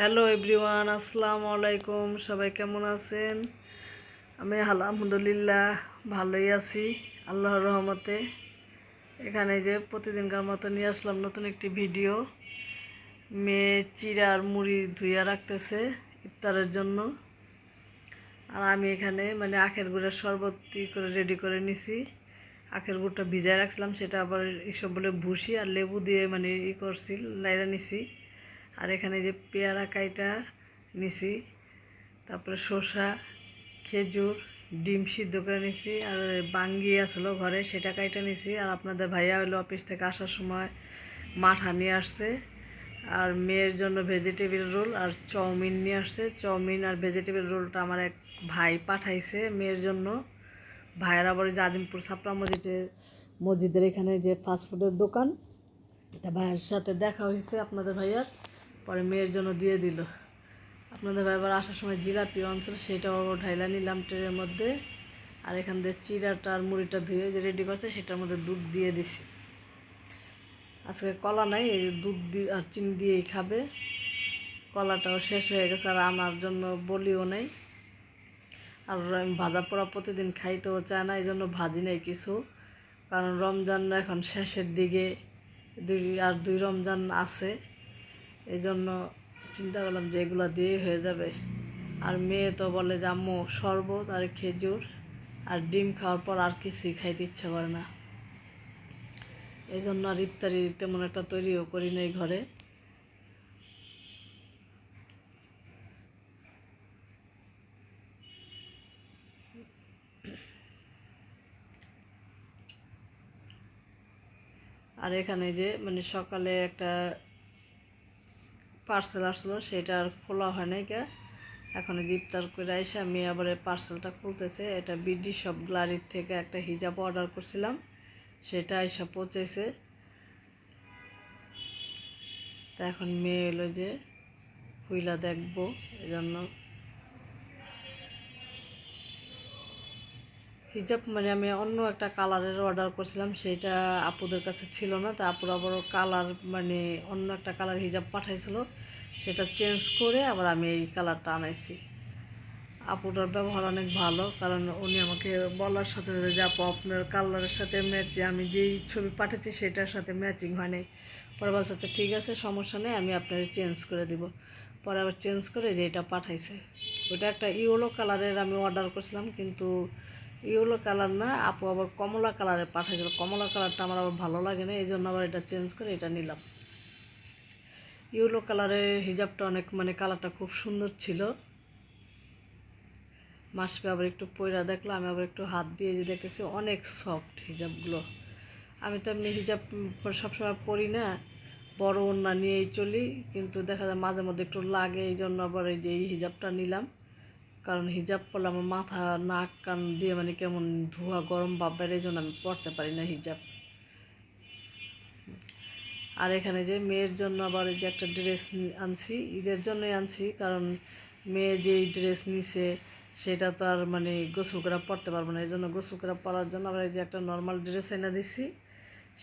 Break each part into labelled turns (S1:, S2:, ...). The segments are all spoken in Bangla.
S1: হ্যালো এভরিওয়ান, আসসালামু আলাইকুম। সবাই কেমন আছেন? আমি আলহামদুলিল্লাহ ভালোই আছি, আল্লাহর রহমতে। এখানে যে প্রতিদিনকার মতো নিয়ে আসলাম নতুন একটি ভিডিও। মেয়ে চিরা আর মুড়ি ধুইয়া রাখতেছে ইফতারের জন্য। আর আমি এখানে মানে আখের গুড়ের শরবতি করে রেডি করে নিছি। আখের গুড়টা ভিজায় রাখছিলাম, সেটা আবার এইসব বলে ভুসি আর লেবু দিয়ে মানে ই করছি, লাইরা নিছি। আর এখানে যে পেয়ারা কাইটা নিছি, তারপরে শসা, খেজুর, ডিম সিদ্ধ করে নিছি, আর বাঙ্গি আসলো ঘরে, সেটা কাইটা নিছি। আর আপনাদের ভাইয়া হলো অফিস থেকে আসার সময় মাঠা নিয়ে আসছে। আর মেয়ের জন্য ভেজিটেবিল রোল আর চাউমিন নিয়ে আসছে। চাউমিন আর ভেজিটেবিল রোলটা আমার এক ভাই পাঠাইছে মেয়ের জন্য। ভাইয়ের আবার যে আজিমপুর ছাপড়া মসজিদে, মসজিদের এখানে যে ফাস্টফুডের দোকান, তা ভাইয়ের সাথে দেখা হয়েছে আপনাদের ভাইয়ার। পরে মেয়ের জন্য দিয়ে দিল। আপনাদের আবার আসার সময় জিলাপি অঞ্চল সেটাও ঢাইলা নিলাম ট্রেনের মধ্যে। আর এখান দিয়ে চিরাটা আর মুড়িটা ধুয়ে যে রেডি করছে, সেটার মধ্যে দুধ দিয়ে দিছি। আজকে কলা নাই, এই দুধ দিয়ে আর চিনি দিয়েই খাবে। কলাটাও শেষ হয়ে গেছে, আর আমার জন্য বলিও নেই। আর ভাজা পোড়া প্রতিদিন খাইতেও চায় না এই জন্য ভাজি নেই কিছু। কারণ রমজান এখন শেষের দিকে, দুই আর দুই রমজান আছে। এই জন্য চিন্তা করলাম যে এগুলো দিয়ে হয়ে যাবে। আর মেয়ে তো বলে যে, আম্মু, শরবত আর খেজুর আর ডিম খাওয়ার পর আর কিছুই খাইতে ইচ্ছা করে না। এই জন্য আর ইফতারি তেমন একটা তৈরিও করি নাই ঘরে। আর এখানে যে মানে সকালে একটা পার্সেল আসলো, সেটা আর খোলা হয় নাই কে এখন জিপ্তার করে এসে আমি আবার পার্সেলটা খুলতেছে। এটা বিডি সব গ্লারির থেকে একটা হিজাব অর্ডার করছিলাম, সেটা এসে পচেছে তা এখন মেয়ে এলো যে হুইলা দেখব এই হিজাব মানে আমি অন্য একটা কালারের অর্ডার করছিলাম সেটা আপুদের কাছে ছিল না। তা আপুর আবার কালার মানে অন্য একটা কালার হিজাব পাঠাইছিল, সেটা চেঞ্জ করে আবার আমি এই কালারটা আনাইছি। আপুটার ব্যবহার অনেক ভালো, কারণ উনি আমাকে বলার সাথে সাথে যে, আপু, আপনার কালারের সাথে ম্যাচে আমি যেই ছবি পাঠাচ্ছি সেটার সাথে ম্যাচিং হয় নাই। পরে বলছে আচ্ছা ঠিক আছে, সমস্যা নেই, আমি আপনার চেঞ্জ করে দিব। পরে আবার চেঞ্জ করে যে, এটা পাঠাইছে। ওটা একটা ইয়েলো কালারের আমি অর্ডার করছিলাম, কিন্তু ইয়েলো কালার না, আপু আবার কমলা কালারে পাঠাইছিল। কমলা কালারটা আমার আবার ভালো লাগে না এই জন্য আবার এটা চেঞ্জ করে এটা নিলাম। ইয়েলো কালারের হিজাবটা অনেক মানে কালারটা খুব সুন্দর ছিল। মাসপে আবার একটু পয়রা দেখল, আমি আবার একটু হাত দিয়ে যে দেখতেছি অনেক সফট হিজাবগুলো। আমি তো এমনি হিজাব সবসময় পরি না, বড় ওড়না নিয়েই চলি, কিন্তু দেখা যায় মাঝে মধ্যে একটু লাগে এই জন্য আবার এই যে এই হিজাবটা নিলাম। কারণ হিজাব পরলে আমার মাথা, নাক, কান দিয়ে মানে কেমন ধোয়া গরম ভাব বেড়ে জন্য আমি পরতে পারি না হিজাব। আর এখানে যে মেয়ের জন্য আবার যে একটা ড্রেস আনছি, ঈদের জন্যই আনছি, কারণ মেয়ে যেই ড্রেস নিছে সেটা তো আর মানে গোসল করে পরতে পারব না। এই জন্য গোসল করে পরার জন্য আবার এই যে একটা নর্মাল ড্রেস এনে দিছি,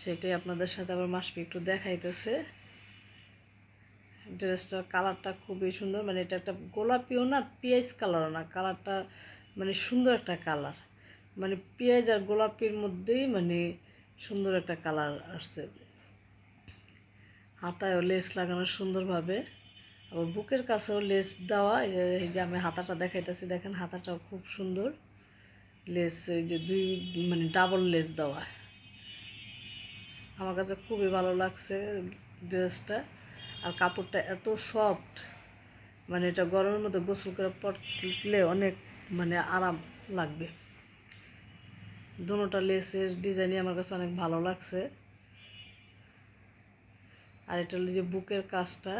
S1: সেটাই আপনাদের সাথে আবার মাসপি একটু দেখাইতেছে। ড্রেসটার কালারটা খুবই সুন্দর। মানে এটা একটা গোলাপিও না, পেঁয়াজ কালারও না। কালারটা মানে সুন্দর একটা কালার। মানে পেঁয়াজ আর গোলাপির মধ্যেই মানে সুন্দর একটা কালার আসছে। হাতায়ও লেস লাগানো সুন্দরভাবে। আবার বুকের কাছেও লেস দেওয়া। এই যে আমি হাতাটা দেখাইতেছি, দেখেন হাতাটাও খুব সুন্দর। লেস, এই যে দুই মানে ডাবল লেস দেওয়া। আমার কাছে খুবই ভালো লাগছে ড্রেসটা। আর কাপড়টা এত সফট মানে এটা গরমের মধ্যে গোসল করে পরলে অনেক মানে আরাম লাগবে। দুটোটা লেসের ডিজাইনই আমার কাছে অনেক ভালো লাগছে। আর এটা হলো যে বুকের কাজটা।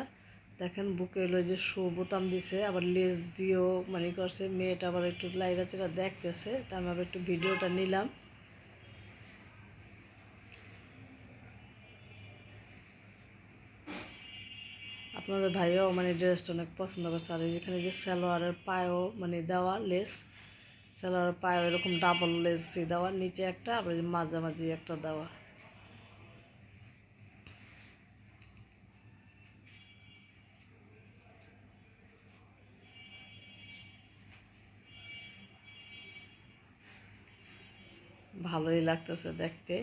S1: দেখেন বুকে হলো যে শো বোতাম দিছে, আবার লেস দিয়েও মানে করছে। মেয়েটা আবার একটু লাইরা চেরা দেখতেছে, তা আমি আবার একটু ভিডিওটা নিলাম। আপনাদের ভাইও মানে ড্রেসটা অনেক পছন্দ করছে। আর যেখানে যে সালোয়ারের পায়েও মানে দেওয়া লেস সালোয়ারের পায়েও এরকম ডাবল লেস দেওয়া, নিচে একটা আর ওই মাঝামাঝি একটা দেওয়া। ভালোই লাগতেছে দেখতে।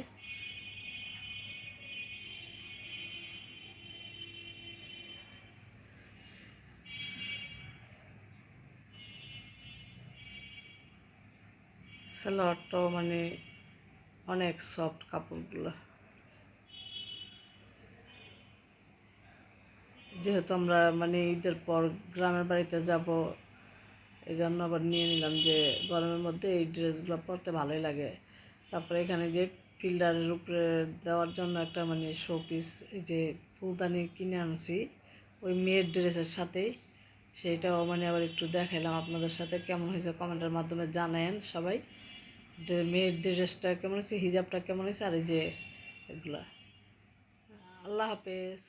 S1: সালোয়ারটাও মানে অনেক সফট কাপড়গুলো। যেহেতু আমরা মানে ঈদের পর গ্রামের বাড়িতে যাব এই জন্য আবার নিয়ে নিলাম যে গরমের মধ্যে এই ড্রেসগুলো পরতে ভালোই লাগে। তারপরে এখানে যে ফিল্টারের উপরে দেওয়ার জন্য একটা মানে শো পিস এই যে ফুলদানি কিনে আনছি, ওই মেয়ের ড্রেসের সাথেই। সেইটাও মানে আবার একটু দেখাইলাম আপনাদের সাথে, কেমন হয়েছে কমেন্টের মাধ্যমে জানায়েন সবাই। মেয়ের ড্রেসটা কেমন হয়েছে হিজাবটা কেমন হয়েছে আর এই যে এগুলা। আল্লাহ হাফেজ।